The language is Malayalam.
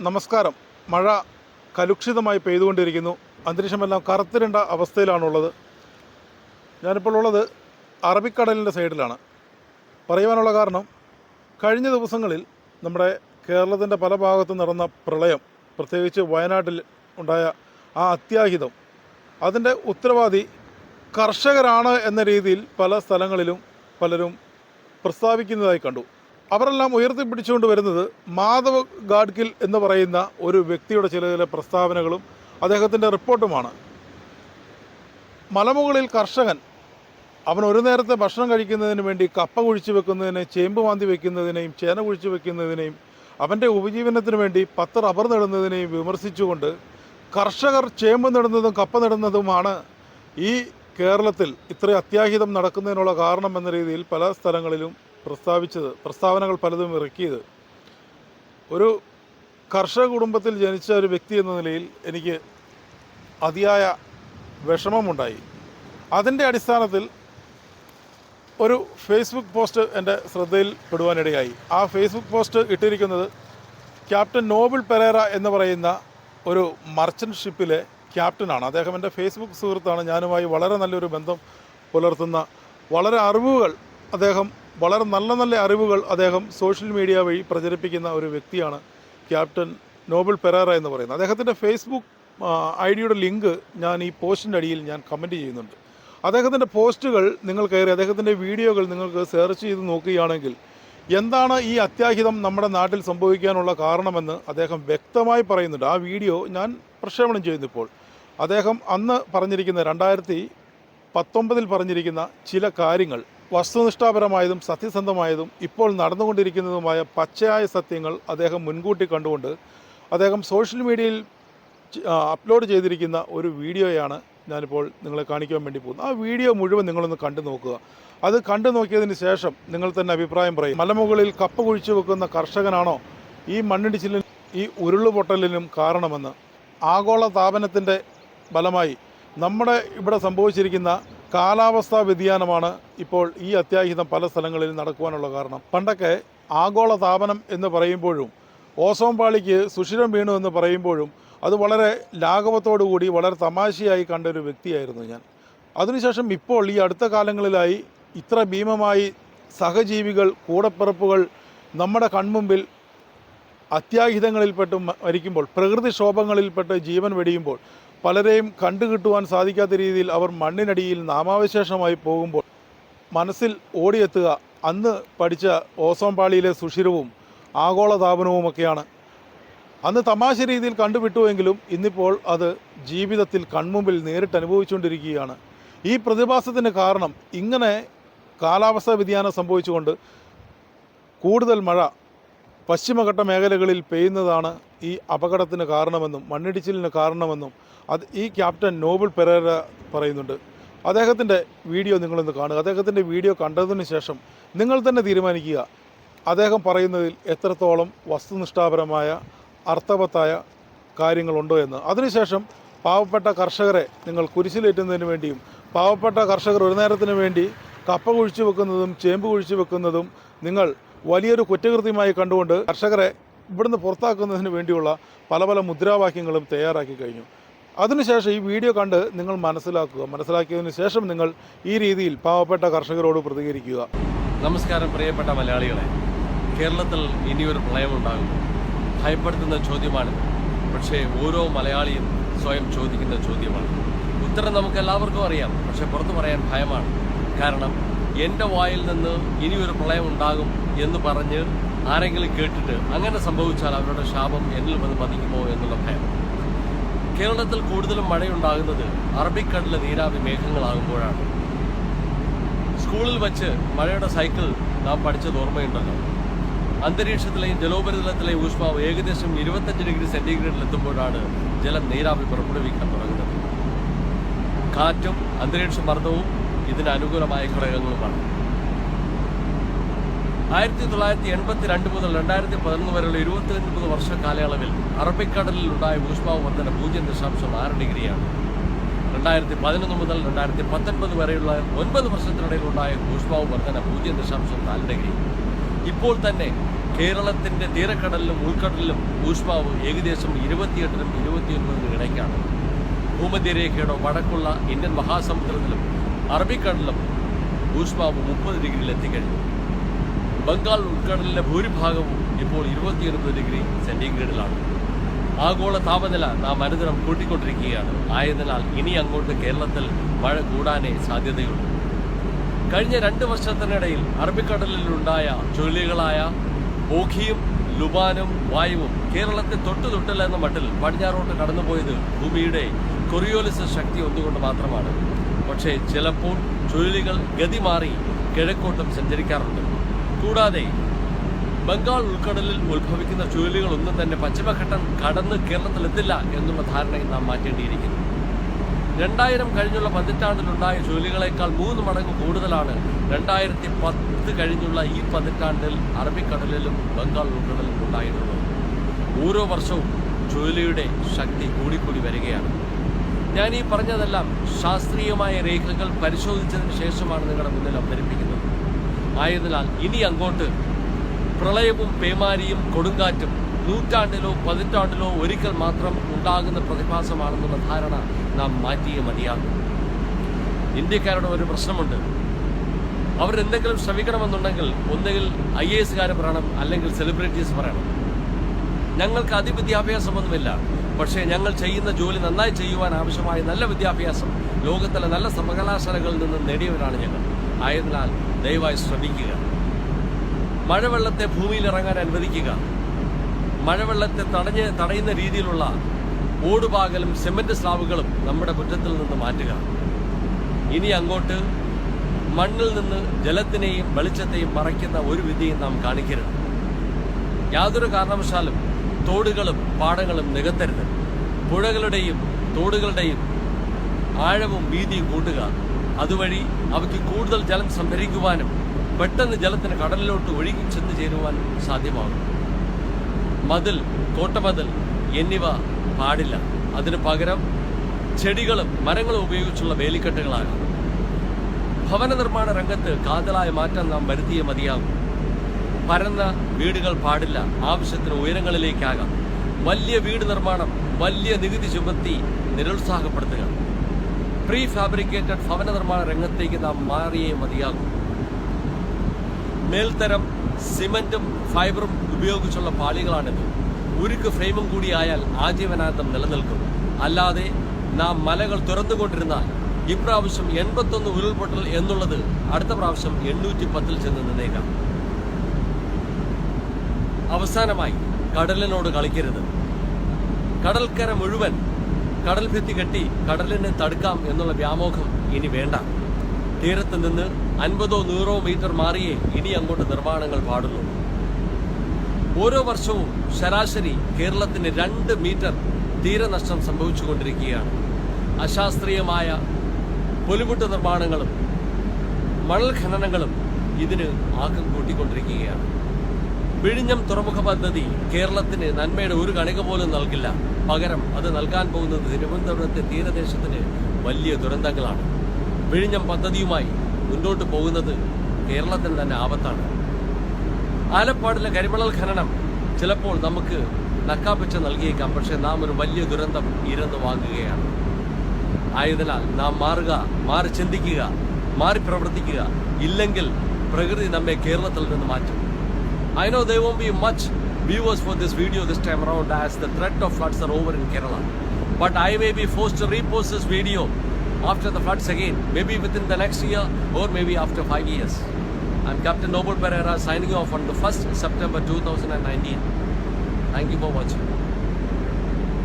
നമസ്കാരം. മഴ കലുഷിതമായി പെയ്തുകൊണ്ടിരിക്കുന്നു. അന്തരീക്ഷമെല്ലാം കറുത്തിരണ്ട അവസ്ഥയിലാണുള്ളത്. ഞാനിപ്പോൾ ഉള്ളത് അറബിക്കടലിന്റെ സൈഡിലാണ്. പറയുവാനുള്ള കാരണം കഴിഞ്ഞ ദിവസങ്ങളിൽ നമ്മുടെ കേരളത്തിന്റെ പല ഭാഗത്തും നടന്ന പ്രളയം പ്രത്യേകിച്ച് വയനാട്ടിൽ ഉണ്ടായ ആ അത്യാഹിതം അതിന്റെ ഉത്തരവാദി കർഷകരാണ് എന്ന രീതിയിൽ പല സ്ഥലങ്ങളിലും പലരും പ്രസ്താവിക്കുന്നതായി കണ്ടു. അവരെല്ലാം ഉയർത്തിപ്പിടിച്ചുകൊണ്ട് വരുന്നത് മാധവ് ഗാഡ്ഗിൽ എന്ന് പറയുന്ന ഒരു വ്യക്തിയുടെ ചില ചില പ്രസ്താവനകളും അദ്ദേഹത്തിന്റെ റിപ്പോർട്ടുമാണ്. മലമുകളിൽ കർഷകൻ അവൻ ഒരു നേരത്തെ ഭക്ഷണം കഴിക്കുന്നതിന് വേണ്ടി കപ്പ കുഴിച്ചു വെക്കുന്നതിനെ ചേമ്പ് മാന്തി വെക്കുന്നതിനെയും ചേന കുഴിച്ചു വെക്കുന്നതിനെയും അവന്റെ ഉപജീവനത്തിന് വേണ്ടി പത്ത് റബ്ബർ നടുന്നതിനെയും വിമർശിച്ചുകൊണ്ട് കർഷകർ ചേമ്പ് നടുന്നതും കപ്പ നടുന്നതുമാണ് ഈ കേരളത്തിൽ ഇത്ര അത്യാഹിതം നടക്കുന്നതിനുള്ള കാരണം എന്ന രീതിയിൽ പല സ്ഥലങ്ങളിലും പ്രസ്താവിച്ചത് പ്രസ്താവനകൾ പലതും ഇറക്കിയത്. ഒരു കർഷക കുടുംബത്തിൽ ജനിച്ച ഒരു വ്യക്തി എന്ന നിലയിൽ എനിക്ക് അതിയായ വിഷമമുണ്ടായി. അതിന്റെ അടിസ്ഥാനത്തിൽ ഒരു ഫേസ്ബുക്ക് പോസ്റ്റ് എന്റെ ശ്രദ്ധയിൽ പെടുവാനിടയായി. ആ ഫേസ്ബുക്ക് പോസ്റ്റ് ഇട്ടിരിക്കുന്നത് ക്യാപ്റ്റൻ നോബിൾ പെരേറ എന്ന് പറയുന്ന ഒരു മർച്ചന്റ് ഷിപ്പിലെ ക്യാപ്റ്റനാണ്. അദ്ദേഹം എന്റെ ഫേസ്ബുക്ക് സുഹൃത്താണ്. ഞാനുമായി വളരെ നല്ലൊരു ബന്ധം പുലർത്തുന്ന വളരെ അറിവുകൾ അദ്ദേഹം വളരെ നല്ല നല്ല അറിവുകൾ അദ്ദേഹം സോഷ്യൽ മീഡിയ വഴി പ്രചരിപ്പിക്കുന്ന ഒരു വ്യക്തിയാണ് ക്യാപ്റ്റൻ നോബൽ പെരാറ എന്ന് പറയുന്നത്. അദ്ദേഹത്തിന്റെ ഫേസ്ബുക്ക് ഐ ഡിയുടെ ലിങ്ക് ഞാൻ ഈ പോസ്റ്റിന്റെ അടിയിൽ ഞാൻ കമന്റ് ചെയ്യുന്നുണ്ട്. അദ്ദേഹത്തിന്റെ പോസ്റ്റുകൾ നിങ്ങൾ കയറി അദ്ദേഹത്തിന്റെ വീഡിയോകൾ നിങ്ങൾക്ക് സെർച്ച് ചെയ്ത് നോക്കുകയാണെങ്കിൽ എന്താണ് ഈ അത്യാഹിതം നമ്മുടെ നാട്ടിൽ സംഭവിക്കാനുള്ള കാരണമെന്ന് അദ്ദേഹം വ്യക്തമായി പറയുന്നുണ്ട്. ആ വീഡിയോ ഞാൻ പ്രക്ഷേപണം ചെയ്യുന്നു ഇപ്പോൾ. അദ്ദേഹം അന്ന് പറഞ്ഞിരിക്കുന്ന രണ്ടായിരത്തി പത്തൊമ്പതിൽ പറഞ്ഞിരിക്കുന്ന ചില കാര്യങ്ങൾ വസ്തുനിഷ്ഠാപരമായതും സത്യസന്ധമായതും ഇപ്പോൾ നടന്നുകൊണ്ടിരിക്കുന്നതുമായ പച്ചയായ സത്യങ്ങൾ അദ്ദേഹം മുൻകൂട്ടി കണ്ടുകൊണ്ട് അദ്ദേഹം സോഷ്യൽ മീഡിയയിൽ അപ്ലോഡ് ചെയ്തിരിക്കുന്ന ഒരു വീഡിയോയാണ് ഞാനിപ്പോൾ നിങ്ങളെ കാണിക്കാൻ വേണ്ടി പോകുന്നത്. ആ വീഡിയോ മുഴുവൻ നിങ്ങളൊന്ന് കണ്ടു നോക്കുക. അത് കണ്ടു നോക്കിയതിന് ശേഷം നിങ്ങൾ തന്നെ അഭിപ്രായം പറയും. മലമുകളിൽ കപ്പ കുഴിച്ചു വെക്കുന്ന കർഷകനാണോ ഈ മണ്ണിടിച്ചിലിനും ഈ ഉരുളുപൊട്ടലിനും കാരണമെന്ന്. ആഗോള താപനത്തിന്റെ ഫലമായി നമ്മുടെ ഇവിടെ സംഭവിച്ചിരിക്കുന്ന കാലാവസ്ഥാ വ്യതിയാനമാണ് ഇപ്പോൾ ഈ അത്യാഹിതം പല സ്ഥലങ്ങളിൽ നടക്കുവാനുള്ള കാരണം. പണ്ടൊക്കെ ആഗോള താപനം എന്ന് പറയുമ്പോഴും ഓസോൺ പാളിക്ക് സുഷിരം വീണു എന്ന് പറയുമ്പോഴും അത് വളരെ ലാഘവത്തോടുകൂടി വളരെ തമാശയായി കണ്ട ഒരു വ്യക്തിയായിരുന്നു ഞാൻ. അതിനുശേഷം ഇപ്പോൾ ഈ അടുത്ത കാലങ്ങളിലായി ഇത്ര ഭീമമായി സഹജീവികൾ കൂടപ്പിറപ്പുകൾ നമ്മുടെ കൺമുമ്പിൽ അത്യാഹിതങ്ങളിൽപ്പെട്ട് മരിക്കുമ്പോൾ പ്രകൃതിക്ഷോഭങ്ങളിൽപ്പെട്ട് ജീവൻ വെടിയുമ്പോൾ പലരെയും കണ്ടുകിട്ടുവാൻ സാധിക്കാത്ത രീതിയിൽ അവർ മണ്ണിനടിയിൽ നാമാവശേഷമായി പോകുമ്പോൾ മനസ്സിൽ ഓടിയെത്തുക. അന്ന് പഠിച്ച ഓസോൺ പാളിയിലെ സുഷിരവും ആഗോളതാപനവുമൊക്കെയാണ്. അന്ന് തമാശ രീതിയിൽ കണ്ടുവിട്ടുവെങ്കിലും ഇന്നിപ്പോൾ അത് ജീവിതത്തിൽ കൺമുമ്പിൽ നേരിട്ട് അനുഭവിച്ചുകൊണ്ടിരിക്കുകയാണ്. ഈ പ്രതിഭാസത്തിന് കാരണം ഇങ്ങനെ കാലാവസ്ഥാ വ്യതിയാനം സംഭവിച്ചുകൊണ്ട് കൂടുതൽ മഴ പശ്ചിമഘട്ട മേഖലകളിൽ പെയ്യുന്നതാണ് ഈ അപകടത്തിന് കാരണമെന്നും മണ്ണിടിച്ചിലിന് കാരണമെന്നും അത് ഈ ക്യാപ്റ്റൻ നോബിൾ പെരേര പറയുന്നുണ്ട്. അദ്ദേഹത്തിന്റെ വീഡിയോ നിങ്ങളൊന്ന് കാണുക. അദ്ദേഹത്തിന്റെ വീഡിയോ കണ്ടതിന് ശേഷം നിങ്ങൾ തന്നെ തീരുമാനിക്കുക. അദ്ദേഹം പറയുന്നതിൽ എത്രത്തോളം വസ്തുനിഷ്ഠാപരമായ അർത്ഥവത്തായ കാര്യങ്ങളുണ്ടോ എന്ന്. അതിനുശേഷം പാവപ്പെട്ട കർഷകരെ നിങ്ങൾ കുരിശിലേറ്റുന്നതിന് വേണ്ടിയും പാവപ്പെട്ട കർഷകർ ഒരു നേരത്തിന് വേണ്ടി കപ്പ കുഴിച്ചു വെക്കുന്നതും ചേമ്പ് കുഴിച്ചു വെക്കുന്നതും നിങ്ങൾ വലിയൊരു കുറ്റകൃത്യമായി കണ്ടുകൊണ്ട് കർഷകരെ ഇവിടുന്ന് പുറത്താക്കുന്നതിന് വേണ്ടിയുള്ള പല പല മുദ്രാവാക്യങ്ങളും തയ്യാറാക്കി കഴിഞ്ഞു. അതിനുശേഷം ഈ വീഡിയോ കണ്ട് നിങ്ങൾ മനസ്സിലാക്കുക. മനസ്സിലാക്കിയതിന് ശേഷം നിങ്ങൾ ഈ രീതിയിൽ പാവപ്പെട്ട കർഷകരോട് പ്രതികരിക്കുക. നമസ്കാരം പ്രിയപ്പെട്ട മലയാളികളെ. കേരളത്തിൽ ഇനിയൊരു പ്രളയമുണ്ടാകും. ഭയപ്പെടുത്തുന്ന ചോദ്യമാണ്. പക്ഷേ ഓരോ മലയാളിയും സ്വയം ചോദിക്കുന്ന ചോദ്യമാണ്. ഉത്തരം നമുക്ക് എല്ലാവർക്കും അറിയാം. പക്ഷെ പുറത്തു പറയാൻ ഭയമാണ്. കാരണം എന്റെ വായിൽ നിന്ന് ഇനിയൊരു പ്രളയം ഉണ്ടാകും എന്ന് പറഞ്ഞ് ആരെങ്കിലും കേട്ടിട്ട് അങ്ങനെ സംഭവിച്ചാൽ അവരുടെ ശാപം എന്നിൽ വന്ന് പതിക്കുമോ എന്നുള്ള ഭയം. കേരളത്തിൽ കൂടുതലും മഴയുണ്ടാകുന്നത് അറബിക്കടലിലെ നീരാവി മേഘങ്ങളാകുമ്പോഴാണ്. സ്കൂളിൽ വച്ച് മഴയുടെ സൈക്കിൾ നാം പഠിച്ചത് ഓർമ്മയുണ്ടല്ലോ. അന്തരീക്ഷത്തിലെയും ജലോപരിതലത്തിലെയും ഊഷ്മാവ് ഏകദേശം ഇരുപത്തഞ്ച് ഡിഗ്രി സെന്റിഗ്രേഡിൽ എത്തുമ്പോഴാണ് ജലം നീരാവി പുറപ്പെടുവിക്കാൻ തുടങ്ങുന്നത്. കാറ്റും അന്തരീക്ഷ മർദ്ദവും ഇതിന് അനുകൂലമായ ഘടകങ്ങളുമാണ്. ആയിരത്തി തൊള്ളായിരത്തി എൺപത്തി രണ്ട് മുതൽ രണ്ടായിരത്തി പതിനൊന്ന് വരെയുള്ള ഇരുപത്തി ഒൻപത് വർഷ കാലയളവിൽ അറബിക്കടലിൽ ഉണ്ടായ ഊഷ്മാവ് വർദ്ധന പൂജ്യം ദശാംശം ആറ് ഡിഗ്രിയാണ്. രണ്ടായിരത്തി പതിനൊന്ന് മുതൽ രണ്ടായിരത്തി പത്തൊൻപത് വരെയുള്ള ഒൻപത് വർഷത്തിനിടയിൽ ഉണ്ടായ ഊഷ്മാവ് വർധന പൂജ്യം ദശാംശം നാല് ഡിഗ്രി. ഇപ്പോൾ തന്നെ കേരളത്തിന്റെ തീരക്കടലിലും ഉൾക്കടലിലും ഊഷ്മാവ് ഏകദേശം ഇരുപത്തിയെട്ടിനും ഇരുപത്തിയൊൻപതിനും ഇടയ്ക്കാണ്. ഭൂമധ്യരേഖയുടെ വടക്കുള്ള ഇന്ത്യൻ മഹാസമുദ്രത്തിലും അറബിക്കടലിലും ഊഷ്മാവ് മുപ്പത് ഡിഗ്രിയിൽ എത്തിക്കഴിഞ്ഞു. ബംഗാൾ ഉൾക്കടലിലെ ഭൂരിഭാഗവും ഇപ്പോൾ ഇരുപത്തിയൊൻപത് ഡിഗ്രി സെന്റിഗ്രേഡിലാണ്. ആഗോള താപനില നാം അനുദിനം കൂട്ടിക്കൊണ്ടിരിക്കുകയാണ്. ആയതിനാൽ ഇനി അങ്ങോട്ട് കേരളത്തിൽ മഴ കൂടാനേ സാധ്യതയുള്ളൂ. കഴിഞ്ഞ രണ്ട് വർഷത്തിനിടയിൽ അറബിക്കടലിലുണ്ടായ ചുഴലികളായ ഓഖിയും ലുബാനും വായുവും കേരളത്തെ തൊട്ടു തൊട്ടില്ല എന്ന മട്ടിൽ പടിഞ്ഞാറോട്ട് കടന്നുപോയത് ഭൂമിയുടെ കൊറിയോലിസ് ശക്തി ഒന്നുകൊണ്ട് മാത്രമാണ്. പക്ഷേ ചിലപ്പോൾ ചുഴലികൾ ഗതി മാറി കിഴക്കോട്ടും സഞ്ചരിക്കാറുണ്ട്. കൂടാതെ ബംഗാൾ ഉൾക്കടലിൽ ഉത്ഭവിക്കുന്ന ചുഴലികളൊന്നും തന്നെ പശ്ചിമഘട്ടം കടന്ന് കേരളത്തിലെത്തില്ല എന്നുള്ള ധാരണയും നാം മാറ്റേണ്ടിയിരിക്കുന്നു. രണ്ടായിരം കഴിഞ്ഞുള്ള പതിറ്റാണ്ടിലുണ്ടായ ചുഴലികളേക്കാൾ മൂന്ന് മടങ്ങ് കൂടുതലാണ് രണ്ടായിരത്തി പത്ത് കഴിഞ്ഞുള്ള ഈ പതിറ്റാണ്ടിൽ അറബിക്കടലിലും ബംഗാൾ ഉൾക്കടലിലും ഉണ്ടായിട്ടുള്ളത് ഓരോ വർഷവും ചുഴലിയുടെ ശക്തി കൂടിക്കൂടി വരികയാണ്. ഞാൻ ഈ പറഞ്ഞതെല്ലാം ശാസ്ത്രീയമായ രേഖകൾ പരിശോധിച്ചതിന് ശേഷമാണ് നിങ്ങളുടെ മുന്നിൽ അവതരിപ്പിക്കുന്നത്. ആയതിനാൽ ഇനി അങ്ങോട്ട് പ്രളയവും പേമാരിയും കൊടുങ്കാറ്റും നൂറ്റാണ്ടിലോ പതിറ്റാണ്ടിലോ ഒരിക്കൽ മാത്രം ഉണ്ടാകുന്ന പ്രതിഭാസമാണെന്നുള്ള ധാരണ നാം മാറ്റിയേ മതിയാകും. ഇന്ത്യക്കാരുടെ ഒരു പ്രശ്നമുണ്ട്. അവരെന്തെങ്കിലും ശ്രമിക്കണമെന്നുണ്ടെങ്കിൽ ഒന്നുകിൽ ഐ എ എസുകാരെ പറയണം അല്ലെങ്കിൽ സെലിബ്രിറ്റീസ് പറയണം. ഞങ്ങൾക്ക് അതിവിദ്യാഭ്യാസമൊന്നുമില്ല. പക്ഷേ ഞങ്ങൾ ചെയ്യുന്ന ജോലി നന്നായി ചെയ്യുവാൻ ആവശ്യമായ നല്ല വിദ്യാഭ്യാസം ലോകത്തിലെ നല്ല സർവകലാശാലകളിൽ നിന്നും നേടിയവരാണ് ഞങ്ങൾ. ആയതിനാൽ ദയവായി ശ്രമിക്കുക. മഴവെള്ളത്തെ ഭൂമിയിൽ ഇറങ്ങാൻ അനുവദിക്കുക. മഴവെള്ളത്തെ തടഞ്ഞ് തടയുന്ന രീതിയിലുള്ള ഓടുപാകലും സിമന്റ് സ്ലാബുകളും നമ്മുടെ മുറ്റത്തിൽ നിന്ന് മാറ്റുക. ഇനി അങ്ങോട്ട് മണ്ണിൽ നിന്ന് ജലത്തിനെയും വെളിച്ചത്തെയും മറയ്ക്കുന്ന ഒരു വിധിയും നാം കാണിക്കരുത്. യാതൊരു കാരണവശാലും തോടുകളും പാടങ്ങളും നികത്തരുത്. പുഴകളുടെയും തോടുകളുടെയും ആഴവും വീതിയും കൂട്ടുക. അതുവഴി അവയ്ക്ക് കൂടുതൽ ജലം സംഭരിക്കുവാനും പെട്ടെന്ന് ജലത്തിന് കടലിലോട്ട് ഒഴുകി ചെന്ന് ചേരുവാനും സാധ്യമാകും. മതിൽ കോട്ടമതിൽ എന്നിവ പാടില്ല. അതിനു പകരം ചെടികളും മരങ്ങളും ഉപയോഗിച്ചുള്ള വേലിക്കെട്ടുകളാകാം. ഭവന നിർമ്മാണ രംഗത്ത് കാതലായ മാറ്റം നാം വരുത്തിയേ മതിയാകും. പരന്ന വീടുകൾ പാടില്ല. ആവശ്യത്തിന് ഉയരങ്ങളിലേക്കാകാം. വലിയ വീട് നിർമ്മാണം വലിയ നികുതി ചുമത്തി നിരുത്സാഹപ്പെടുത്തുക. പ്രീ ഫാബ്രിക്കേറ്റഡ് ഭവന നിർമ്മാണ രംഗത്തേക്ക് നാം മാറിയേ മതിയാകും. മേൽത്തരം സിമന്റും ഫൈബറും ഉപയോഗിച്ചുള്ള പാളികളാണിത്. ഉരുക്ക് ഫ്രെയിമും കൂടിയായാൽ ആജീവനാന്തം നിലനിൽക്കും. അല്ലാതെ നാം മലകൾ തുറന്നുകൊണ്ടിരുന്നാൽ ഇപ്രാവശ്യം എൺപത്തൊന്ന് ഉരുൾപൊട്ടൽ എന്നുള്ളത് അടുത്ത പ്രാവശ്യം എണ്ണൂറ്റി പത്തിൽ ചെന്ന് നിന്നേക്കാം. അവസാനമായി കടലിനോട് കളിക്കരുത്. കടൽക്കര മുഴുവൻ കടൽ ഭിത്തി കെട്ടി കടലിനെ തടുക്കാം എന്നുള്ള വ്യാമോഹം ഇനി വേണ്ട. തീരത്ത് നിന്ന് അൻപതോ നൂറോ മീറ്റർ മാറിയേ ഇനി അങ്ങോട്ട് നിർമ്മാണങ്ങൾ പാടുള്ളൂ. ഓരോ വർഷവും ശരാശരി കേരളത്തിന് രണ്ട് മീറ്റർ തീരനഷ്ടം സംഭവിച്ചുകൊണ്ടിരിക്കുകയാണ്. അശാസ്ത്രീയമായ പൊലിമുട്ട് നിർമ്മാണങ്ങളും മണൽ ഖനനങ്ങളും ഇതിന് ആക്കം കൂട്ടിക്കൊണ്ടിരിക്കുകയാണ്. വിഴിഞ്ഞം തുറമുഖ പദ്ധതി കേരളത്തിന് നന്മയുടെ ഒരു കണിക പോലും നൽകില്ല. പകരം അത് നൽകാൻ പോകുന്നത് തിരുവനന്തപുരത്തെ തീരദേശത്തിന് വലിയ ദുരന്തങ്ങളാണ്. വിഴിഞ്ഞം പദ്ധതിയുമായി മുന്നോട്ട് പോകുന്നത് കേരളത്തിന് തന്നെ ആപത്താണ്. ആലപ്പാടിലെ കരിമണൽ ഖനനം ചിലപ്പോൾ നമുക്ക് നക്കാപ്പിച്ച നൽകിയേക്കാം. പക്ഷെ നാം ഒരു വലിയ ദുരന്തം ഇരന്ന് വാങ്ങുകയാണ്. ആയതിനാൽ നാം മാറുക മാറി ചിന്തിക്കുക മാറി പ്രവർത്തിക്കുക ഇല്ലെങ്കിൽ പ്രകൃതി നമ്മെ കേരളത്തിൽ നിന്ന് മാറ്റും. I know there won't be much viewers for this video this time around as the threat of floods are over in Kerala. But I may be forced to repost this video after the floods again, maybe within the next year or maybe after five years. I'm Captain Noble Pereira signing off on the 1st September 2019. Thank you for watching.